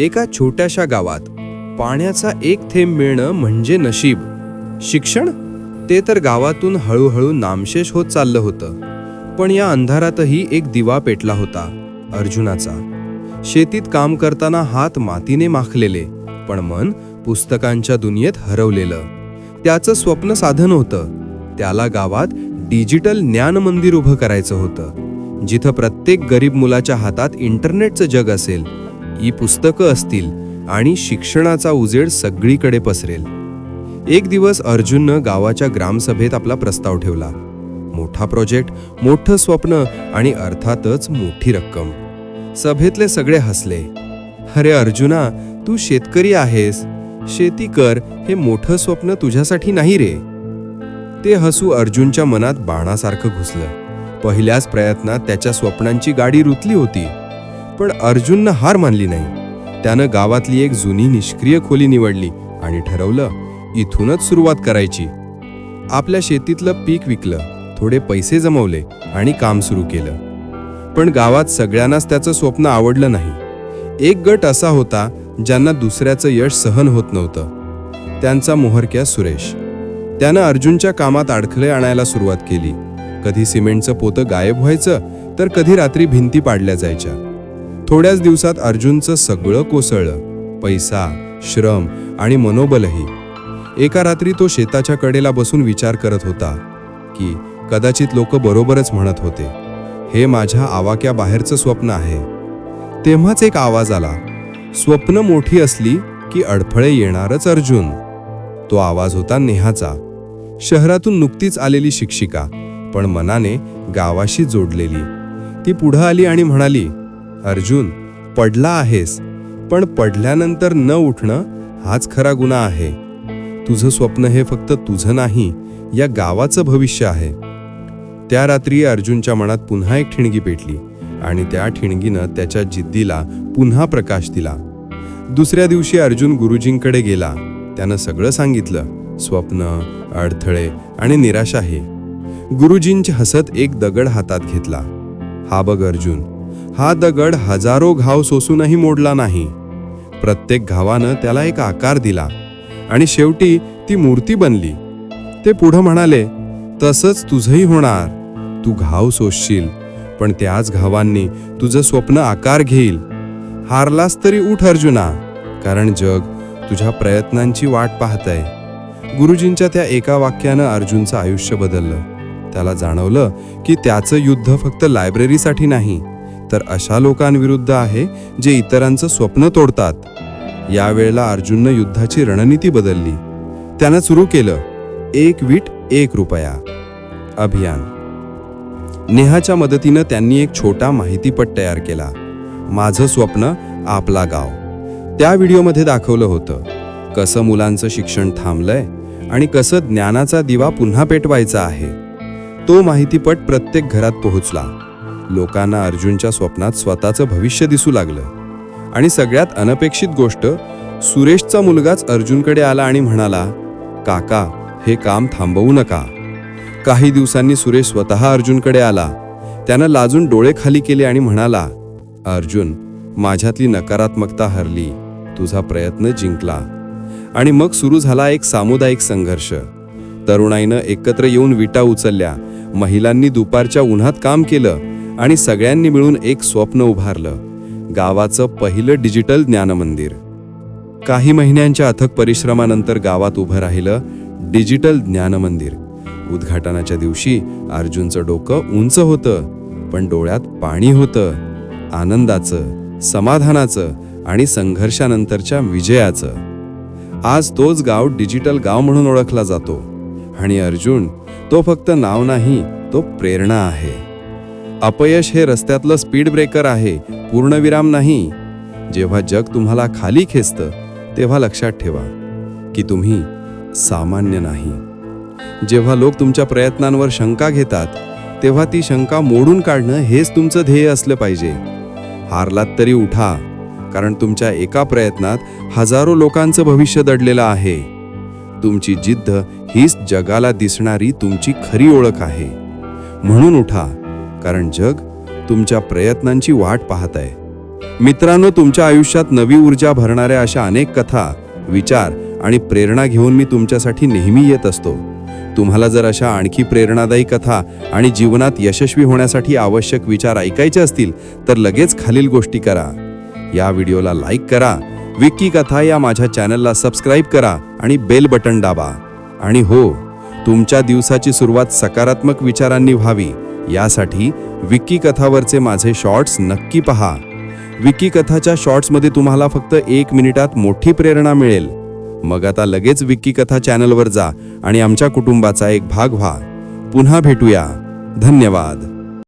एका छोट्याशा गावात पाण्याचा एक थेंब मिळणं म्हणजे नशीब. शिक्षण? ते तर गावातून हळूहळू नामशेष होत चाललं होतं. पण या अंधारातही एक दिवा पेटला होता अर्जुनाचा. शेतीत काम करताना हात मातीने माखलेले पण मन पुस्तकांच्या दुनियेत हरवलेलं. त्याचं स्वप्न साधन होतं. त्याला गावात डिजिटल ज्ञान मंदिर उभं करायचं होतं. जिथं प्रत्येक गरीब मुलाच्या हातात इंटरनेटचं जग असेल ई पुस्तकं असतील आणि शिक्षणाचा उजेड सगळीकडे पसरेल. एक दिवस अर्जुननं गावाच्या ग्रामसभेत आपला प्रस्ताव ठेवला. मोठा प्रोजेक्ट मोठं स्वप्न आणि अर्थातच मोठी रक्कम. सभेतले सगळे हसले. अरे अर्जुना तू शेतकरी आहेस. शेती कर हे मोठं स्वप्न तुझ्यासाठी नाही रे. ते हसू अर्जुनच्या मनात बाणासारखं घुसलं. पहिल्याच प्रयत्नात त्याच्या स्वप्नांची गाडी रुतली होती. पण अर्जुननं हार मानली नाही. त्यानं गावातली एक जुनी निष्क्रिय खोली निवडली आणि ठरवलं इथूनच सुरुवात करायची. आपल्या शेतीतलं पीक विकलं थोडे पैसे जमवले आणि काम सुरू केलं. पण गावात सगळ्यांनाच त्याचं स्वप्न आवडलं नाही. एक गट असा होता ज्यांना दुसऱ्याचं यश सहन होत नव्हतं. त्यांचा मोहरक्या सुरेश. त्यानं अर्जुनच्या कामात अडखळे आणायला सुरुवात केली. कधी सिमेंटचं पोतं गायब व्हायचं तर कधी रात्री भिंती पाडल्या जायच्या. थोड्याच दिवसात अर्जुनचं सगळं कोसळलं. पैसा श्रम आणि मनोबलही. एका रात्री तो शेताच्या कडेला बसून विचार करत होता की कदाचित लोक बरोबरच म्हणत होते हे माझ्या आवाक्या बाहेरचं स्वप्न आहे. तेव्हाच एक आवाज आला स्वप्न मोठी असली की अडथळे येणारच अर्जुन. तो आवाज होता नेहाचा शहरातून नुकतीच आलेली शिक्षिका पण मनाने गावाशी जोडलेली. ती पुढं आली आणि म्हणाली अर्जुन पडला आहेस. पण पडल्यानंतर न उठणं हाच खरा गुन्हा आहे. तुझं स्वप्न हे फक्त तुझं नाही या गावाचं भविष्य आहे. त्या रात्री अर्जुनच्या मनात पुन्हा एक ठिणगी पेटली आणि त्या ठिणगीनं त्याच्या जिद्दीला पुन्हा प्रकाश दिला. दुसऱ्या दिवशी अर्जुन गुरुजींकडे गेला. त्यानं सगळं सांगितलं. स्वप्न अडथळे आणि निराशा हे. गुरुजींचे हसत एक दगड हातात घेतला. हा बघ अर्जुन हा दगड हजारो घाव सोसूनही मोडला नाही. प्रत्येक घावानं त्याला एक आकार दिला आणि शेवटी ती मूर्ती बनली. ते पुढं म्हणाले तसंच तुझंही होणार. तू घाव सोसशील पण त्याच घावांनी तुझं स्वप्न आकार घेईल. हारलास तरी उठ अर्जुना कारण जग तुझ्या प्रयत्नांची वाट पाहतंय. गुरुजींच्या त्या एका वाक्यानं अर्जुनचं आयुष्य बदललं. त्याला जाणवलं की त्याचं युद्ध फक्त लायब्ररीसाठी नाही तर अशा लोकांविरुद्ध आहे जे इतरांचं स्वप्न तोडतात. यावेळेला अर्जुननं युद्धाची रणनीती बदलली. त्यानं सुरू केलं एक वीट एक रुपया. अभियान. नेहाच्या मदतीनं त्यांनी एक छोटा माहितीपट तयार केला. माझं स्वप्न आपला गाव. त्या व्हिडिओमध्ये दाखवलं होतं कसं मुलांचं शिक्षण थांबलंय आणि कसं ज्ञानाचा दिवा पुन्हा पेटवायचा आहे. तो माहितीपट प्रत्येक घरात पोहोचला. लोकांना अर्जुनच्या स्वप्नात स्वतःचं भविष्य दिसू लागलं. आणि सगळ्यात अनपेक्षित गोष्ट सुरेशचा मुलगाच अर्जुनकडे आला आणि म्हणाला काका हे काम थांबवू नका. काही दिवसांनी सुरेश स्वतः अर्जुनकडे आला. त्यानं लाजून डोळे खाली केले आणि म्हणाला अर्जुन माझ्यातली नकारात्मकता हरली. तुझा प्रयत्न जिंकला. आणि मग सुरू झाला एक सामुदायिक संघर्ष. तरुणाईनं एकत्र येऊन विटा उचलल्या. महिलांनी दुपारच्या उन्हात काम केलं. आणि सगळ्यांनी मिळून एक स्वप्न उभारलं. गावाचं पहिलं डिजिटल ज्ञानमंदिर. काही महिन्यांच्या अथक परिश्रमानंतर गावात उभं राहिलं डिजिटल ज्ञानमंदिर. उद्घाटनाच्या दिवशी अर्जुनचं डोकं उंच होतं पण डोळ्यात पाणी होतं. आनंदाचं समाधानाचं आणि संघर्षानंतरच्या विजयाचं. आज तोच गाव डिजिटल गाव म्हणून ओळखला जातो. आणि अर्जुन तो फक्त नाव नाही तो प्रेरणा आहे. अपयश हे रस्त्यातलं स्पीड ब्रेकर आहे पूर्णविराम नाही. जेव्हा जग तुम्हाला खाली खेचतं तेव्हा लक्षात ठेवा की तुम्ही सामान्य नाही. जेव्हा लोक तुमच्या प्रयत्नांवर शंका घेतात तेव्हा ती शंका मोडून काढणं हेच तुमचं ध्येय असलं पाहिजे. हारलात तरी उठा कारण तुमच्या एका प्रयत्नात हजारो लोकांचं भविष्य दडलेलं आहे. तुमची जिद्द हीच जगाला दिसणारी तुमची खरी ओळख आहे. म्हणून उठा कारण जग तुमच्या प्रयत्नांची वाट पाहत आहे. मित्रांनो तुमच्या आयुष्यात नवी ऊर्जा भरणाऱ्या अशा अनेक कथा विचार आणि प्रेरणा घेऊन मी तुमच्यासाठी नेहमी येत असतो. तुम्हाला जर अशा आणखी प्रेरणादायी कथा आणि जीवनात यशस्वी होण्यासाठी आवश्यक विचार ऐकायचे असतील तर लगेच खालील गोष्टी करा. या व्हिडिओला लाईक करा विक्की कथा या माझ्या चॅनलला सबस्क्राईब करा आणि बेल बटन दाबा. आणि हो तुमच्या दिवसाची सुरुवात सकारात्मक विचारांनी व्हावी. यासाठी विक्की कथावरचे माझे शॉर्ट्स नक्की पहा. विक्की कथाच्या शॉर्ट्समध्ये तुम्हाला फक्त एक मिनिटात मोठी प्रेरणा मिळेल. मग आता लगेच विक्की कथा चॅनलवर जा आणि आमच्या कुटुंबाचा एक भाग व्हा. पुन्हा भेटूया. धन्यवाद.